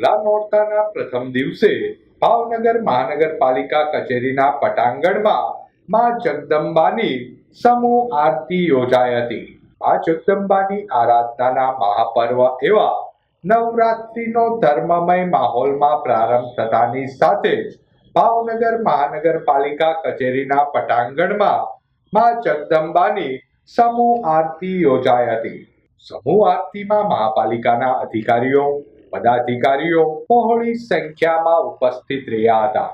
ભોલા નોરતાના પ્રથમ દિવસે ભાવનગર મહાનગરપાલિકા કચેરીના પટાંગણમાં મા જગદંબાની સમૂહ આરતી યોજાઈ હતી. આ જગદંબાની આરાધનાના મહાપર્વ એવા નવરાત્રિનો ધર્મમય માહોલમાં પ્રારંભ થતાની સાથે જ ભાવનગર મહાનગરપાલિકા કચેરીના પટાંગણમાં મા જગદંબાની સમૂહ આરતી યોજાઈ હતી. સમૂહ આરતીમાં મહાપાલિકાના અધિકારીઓ પદાધિકારીઓ બહોળી સંખ્યામાં ઉપસ્થિત રહ્યા હતા.